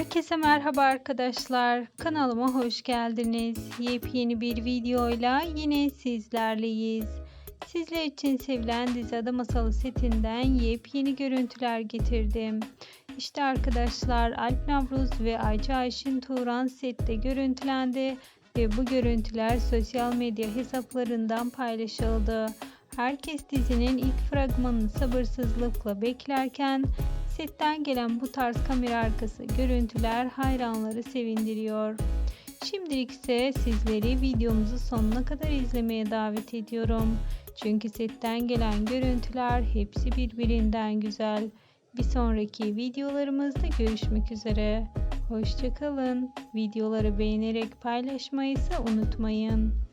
Herkese merhaba arkadaşlar. Kanalıma hoş geldiniz. Yepyeni bir videoyla yine sizlerleyiz. Sizler için sevilen dizi Ada Masalı setinden yepyeni görüntüler getirdim. İşte arkadaşlar Alp Navruz ve Ayça Ayşin Turan sette görüntülendi ve bu görüntüler sosyal medya hesaplarından paylaşıldı. Herkes dizinin ilk fragmanını sabırsızlıkla beklerken setten gelen bu tarz kamera arkası görüntüler hayranları sevindiriyor. Şimdilik ise sizleri videomuzu sonuna kadar izlemeye davet ediyorum. Çünkü setten gelen görüntüler hepsi birbirinden güzel. Bir sonraki videolarımızda görüşmek üzere. Hoşçakalın. Videoları beğenerek paylaşmayı ise unutmayın.